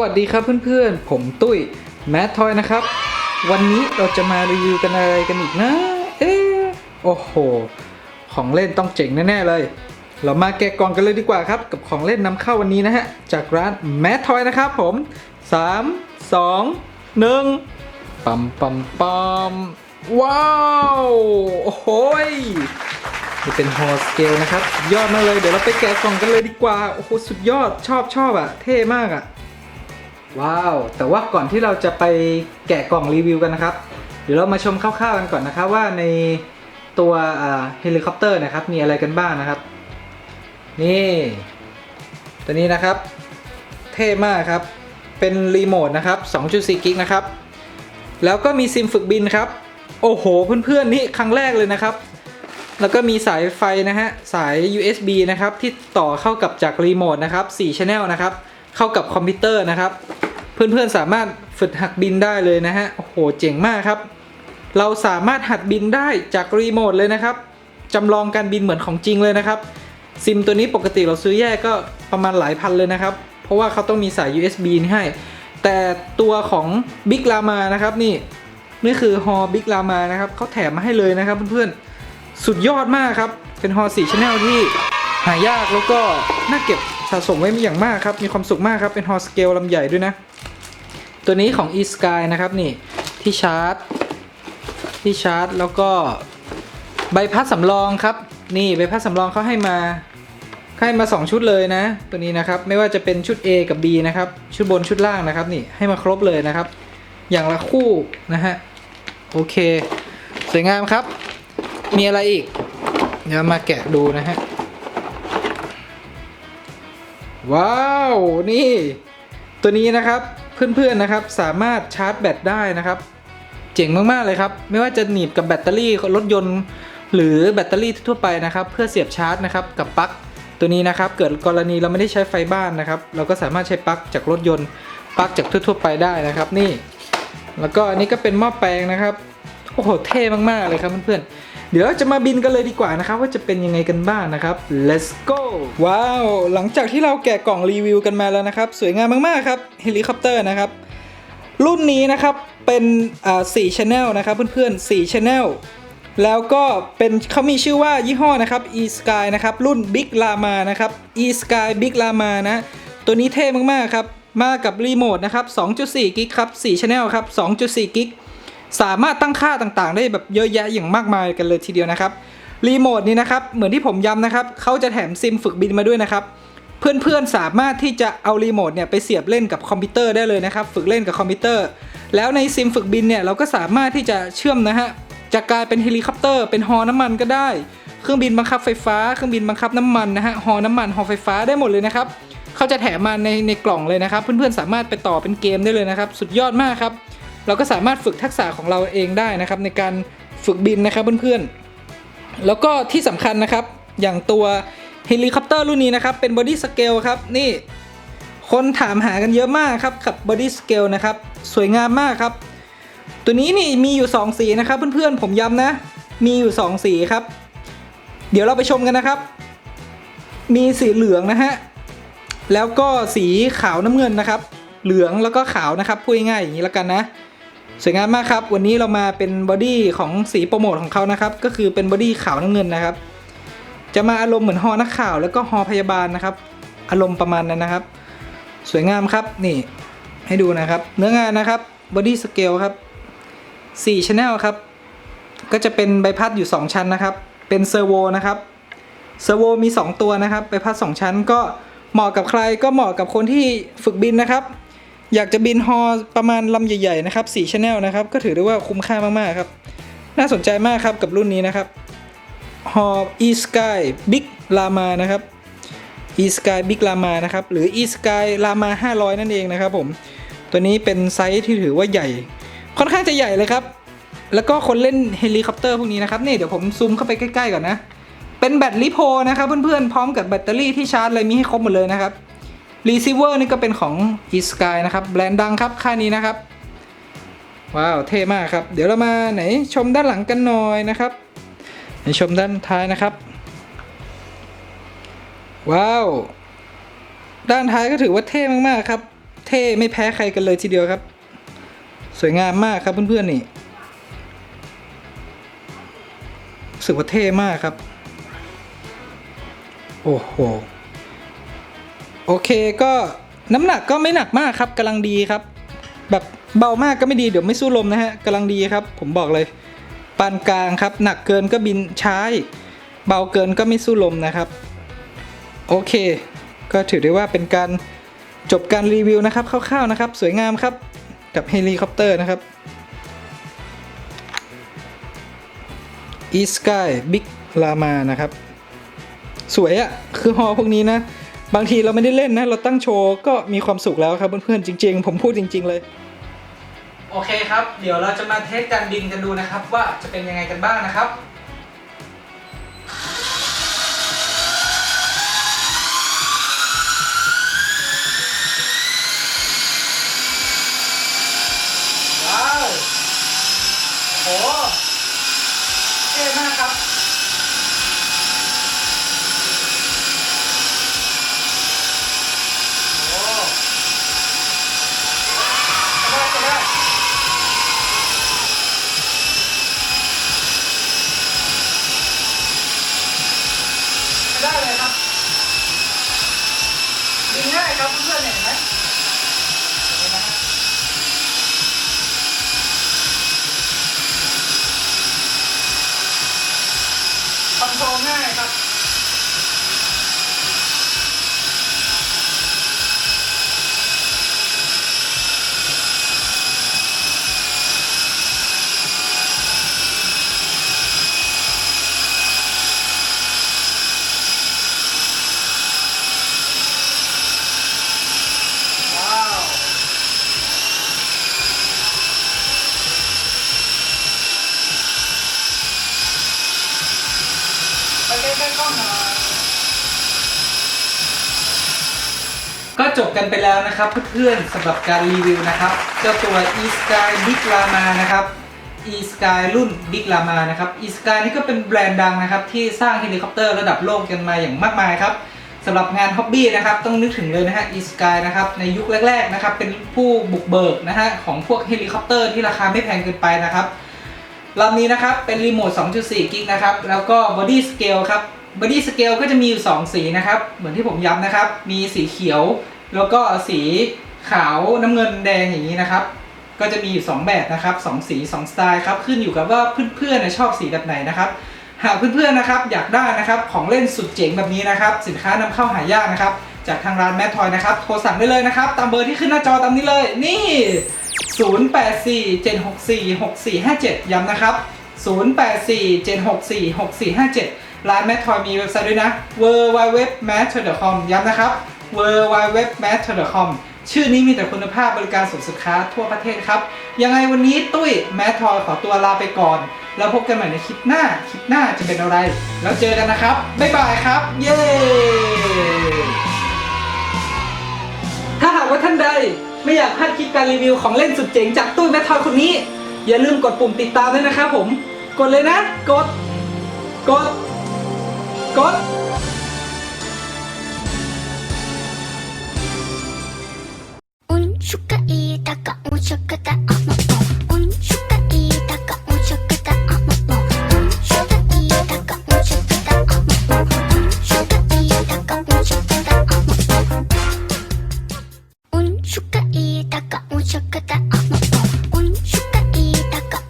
วัสดีครับเพื่อนๆ ผมตุ้ยแมททอยนะครับ วันนี้เราจะมารีวิวกันอะไรกันอีกนะ เอ๊โอ้โห ของเล่นต้องเจ๋งแน่ๆเลย เรามาแกะกล่องกันเลยดีกว่าครับ กับของเล่นนำเข้าวันนี้นะฮะ จากร้านแมททอยนะครับผม 3 2 1ปั๊มปั๊มปั๊มว้าว โอ้โหยนี่เป็นฮอสเกลนะครับ ยอดมากเลย เดี๋ยวเราไปแกะกล่องกันเลยดีกว่า โอ้โห สุดยอด ชอบชอบอะเท่มากอะ ว้าว แต่ว่าก่อนที่เราจะไปแกะกล่องรีวิวกันนะครับ เดี๋ยวเรามาชมคร่าวๆกันก่อนนะครับว่าในตัวเฮลิคอปเตอร์นะครับ มีอะไรกันบ้างนะครับ นี่ ตัวนี้นะครับ เท่มากครับ เป็นรีโมทนะครับ 2.4 กิกนะครับ แล้วก็มีซิมฝึกบินครับ โอ้โห เพื่อนๆ นี่ครั้งแรกเลยนะครับ แล้วก็มีสายไฟนะฮะ สาย USB นะครับ ที่ต่อเข้ากับจากรีโมทนะครับ4 Channel นะครับ เข้ากับคอมพิวเตอร์นะครับ เพื่อนๆสามารถฝึกหักบินได้เลยนะฮะโอ้โหเจ๋งมากครับ เราสามารถหัดบินได้จากรีโมทเลยนะครับจำลองการบินเหมือนของจริงเลยนะครับซิมตัวนี้ปกติเราซื้อแยกก็ประมาณหลายพันเลยนะครับ เพราะว่าเขาต้องมีสาย USB นี่ให้ แต่ตัวของ Big Lama นะครับนี่นี่คือฮอ Big Lama นะครับเขาแถมมาให้เลยนะครับเพื่อนๆ สุดยอดมากครับ เป็นฮอ4 Channel ที่หายากแล้วก็น่าเก็บสะสมไว้อย่างมากครับ มีความสุขมากครับ เป็นฮอสเกลลำใหญ่ด้วยนะ ตัวนี้ของ e-sky นะครับนี่ที่ชาร์จ ที่ชาร์จ แล้วก็ใบพัดสำรองครับ นี่ใบพัดสำรองเขาให้มาให้มา 2 ชุดเลยนะ ตัวนี้นะครับไม่ว่าจะเป็นชุด A กับ B นะครับ ชุดบนชุดล่างนะครับนี่ให้มาครบเลยนะครับ อย่างละคู่นะฮะโอเค สวยงามครับ มีอะไรอีก เดี๋ยวมาแกะดูนะฮะว้าว นี่ ตัวนี้นะครับ เพื่อนๆนะครับสามารถชาร์จแบตได้นะครับ เจ๋งมากๆเลยครับ ไม่ว่าจะหนีบกับแบตเตอรี่รถยนต์ หรือแบตเตอรี่ทั่วไปนะครับ เพื่อเสียบชาร์จนะครับกับปลั๊กตัวนี้นะครับ เกิดกรณีเราไม่ได้ใช้ไฟบ้านนะครับ เราก็สามารถใช้ปลั๊กจากรถยนต์ปลั๊กจากทั่วๆไปได้นะครับ นี่ แล้วก็อันนี้ก็เป็นหม้อแปลงนะครับโอ้โหเท่มากๆเลยครับเพื่อนๆ เดี๋ยวเราจะมาบินกันเลยดีกว่านะครับว่าจะเป็นยังไงกันบ้างนะครับ let's go ว้าว หลังจากที่เราแกะกล่องรีวิวกันมาแล้วนะครับ สวยงามมากๆครับเฮลิคอปเตอร์นะครับ รุ่นนี้นะครับเป็นอ่า4 Channel นะครับเพื่อนๆ4 Channel แล้วก็เป็นเขามีชื่อว่ายี่ห้อนะครับ e sky นะครับรุ่น Big Lama นะครับ e sky Big Lama นะ ตัวนี้เท่มากๆครับมากับรีโมทนะครับ2.4กิกครับ4 Channel ครับ2.4กิก สามารถตั้งค่าต่างๆ ได้แบบเยอะแยะอย่างมากมายกันเลยทีเดียวนะครับรีโมทนี้นะครับเหมือนที่ผมย้ำนะครับเขาจะแถมซิมฝึกบินมาด้วยนะครับเพื่อนๆสามารถที่จะเอารีโมทเนี่ยไปเสียบเล่นกับคอมพิวเตอร์ได้เลยนะครับฝึกเล่นกับคอมพิวเตอร์ แล้วในซิมฝึกบินเนี่ยเราก็สามารถที่จะเชื่อมนะฮะจะกลายเป็นเฮลิคอปเตอร์เป็นฮอน้ำมันก็ได้ เครื่องบินบังคับไฟฟ้า เครื่องบินบังคับน้ำมันนะฮะฮอน้ำมันฮอไฟฟ้าได้หมดเลยนะครับเขาจะแถมมาในในกล่องเลยนะครับ เพื่อนๆสามารถไปต่อเป็นเกมได้เลยนะครับ สุดยอดมากครับ เราก็สามารถฝึกทักษะของเราเองได้นะครับ ในการฝึกบินนะครับเพื่อนๆ แล้วก็ที่สำคัญนะครับ อย่างตัวเฮลิคอปเตอร์รุ่นนี้นะครับ เป็นบอดี้สเกลครับนี่คนถามหากันเยอะมากครับกับบอดี้สเกลนะครับ สวยงามมากครับ ตัวนี้นี่มีอยู่ 2 สีนะครับเพื่อนๆผมย้ำนะ มีอยู่ 2 สีครับ เดี๋ยวเราไปชมกันนะครับ มีสีเหลืองนะฮะแล้วก็สีขาวน้ำเงินนะครับ เหลืองแล้วก็ขาวนะครับพูดง่ายๆอย่างนี้แล้วกันนะ สวยงามมากครับ วันนี้เรามาเป็นบอดี้ของสีโปรโมทของเขานะครับ ก็คือเป็นบอดี้ขาวน้ำเงินนะครับ จะมาอารมณ์เหมือนฮอนักข่าว แล้วก็ฮอพยาบาลนะครับ อารมณ์ประมาณนั้นนะครับ สวยงามครับนี่ ให้ดูนะครับ เนื้องานนะครับบอดี้สเกลครับ4 Channel ครับ ก็จะเป็นใบพัดอยู่ 2 ชั้นนะครับ เป็นเซอร์โวนะครับเซอร์โวมี 2 ตัวนะครับ ใบพัด 2 ชั้นก็เหมาะกับใครก็เหมาะกับคนที่ฝึกบินนะครับ อยากจะบินฮอประมาณลำใหญ่ๆนะครับ4 Channel นะครับ ก็ถือได้ว่าคุ้มค่ามากๆครับ น่าสนใจมากครับกับรุ่นนี้นะครับฮอ e sky big lama นะครับ e sky big lama นะครับ หรือ e sky lama 500 นั่นเองนะครับผมตัวนี้เป็นไซส์ที่ถือว่าใหญ่ ค่อนข้างจะใหญ่เลยครับ แล้วก็คนเล่นเฮลิคอปเตอร์พวกนี้นะครับนี่เดี๋ยวผมซูมเข้าไปใกล้ๆก่อนนะเป็นแบตลิโพนะครับเพื่อนๆพร้อมกับแบตเตอรี่ที่ชาร์จอะไรมีให้ครบหมดเลยนะครับ รีเซิเวอร์นี่ก็เป็นของ e sky นะครับแบรนด์ดังครับค่ายนี้นะครับ ว้าวเท่มากครับ เดี๋ยวเรามาไหนชมด้านหลังกันหน่อยนะครับไหนชมด้านท้ายนะครับ ว้าว ด้านท้ายก็ถือว่าเท่มากๆครับ เท่ไม่แพ้ใครกันเลยทีเดียวครับ สวยงามมากครับเพื่อนๆนี่รู้สึกว่าเท่มากครับ โอ้โห โอเคก็น้ำหนักก็ไม่หนักมากครับกำลังดีครับ แบบเบามากก็ไม่ดีเดี๋ยวไม่สู้ลมนะฮะกำลังดีครับ ผมบอกเลยปานกลางครับ หนักเกินก็บินช้าเบาเกินก็ไม่สู้ลมนะครับ โอเค ก็ถือได้ว่าเป็นการจบการรีวิวนะครับคร่าวๆนะครับ สวยงามครับกับเฮลิคอปเตอร์นะครับ e sky big lama นะครับ สวยอะคือฮอพวกนี้นะ บางทีเราไม่ได้เล่นนะ เราตั้งโชว์ก็มีความสุขแล้วครับเพื่อนๆจริง ๆ ผมพูดจริง ๆ เลย โอเคครับ เดี๋ยวเราจะมาเทสการบินกันดูนะครับ ว่าจะเป็นยังไงกันบ้างนะครับว้าวโหเท่มากครับ โอ้ได้ได้ได้เลยครับ ดีง่ายครับเพื่อนๆเห็นไหมเห็นไหมครับคอนโทรลง่ายครับ ว้าว ไปใกล้ๆกล้องหน่อยก็ จบกันไปแล้วนะครับเพื่อนๆสำหรับการรีวิวนะครับเจ้าตัว e sky big lama นะครับ e sky รุ่น big lama นะครับ e sky นี่ก็เป็นแบรนด์ดังนะครับที่สร้างเฮลิคอปเตอร์ระดับโลกกันมาอย่างมากมายครับสำหรับงานฮ็อบบี้นะครับต้องนึกถึงเลยนะฮะ e sky นะครับในยุคแรกๆนะครับเป็นผู้บุกเบิกนะฮะของพวกเฮลิคอปเตอร์ที่ราคาไม่แพงเกินไปนะครับลำนี้นะครับเป็นรีโมท 2.4 กิกนะครับแล้วก็บอดี้สเกลครับบอดี้สเกลก็จะมีอยู่ 2 สีนะครับ เหมือนที่ผมย้ำนะครับ มีสีเขียว แล้วก็สีขาวน้ำเงินแดงอย่างนี้นะครับ ก็จะมีอยู่ 2 แบบนะครับ 2 สี 2 สไตล์ครับ ขึ้นอยู่กับว่าเพื่อนๆชอบสีแบบไหนนะครับ หากเพื่อนๆนะครับอยากได้นะครับของเล่นสุดเจ๋งแบบนี้นะครับ สินค้านำเข้าหายากนะครับ จากทางร้านแมททอยนะครับ โทรสั่งได้เลยนะครับ ตามเบอร์ที่ขึ้นหน้าจอตามนี้เลย นี่ 0847646457 ย้ำนะครับ 0847646457 ร้านแมททอยมีเว็บไซต์ด้วยนะ www.matter.com ย้ำนะครับ www.matter.com ชื่อนี้มีแต่คุณภาพบริการสินค้าทั่วประเทศครับ ยังไงวันนี้ตุ้ยแมททอยขอตัวลาไปก่อน แล้วพบกันใหม่ในคลิปหน้า คลิปหน้าจะเป็นอะไร แล้วเจอกันนะครับ บ๊ายบายครับ เย้ถ้าหากว่าท่านใดไม่อยากพลาดคลิปการรีวิวของเล่นสุดเจ๋งจากตุ้ยแมททอยคนนี้ อย่าลืมกดปุ่มติดตามด้วยนะครับผม กดเลยนะ กด กด กด 축하이다가 오셨다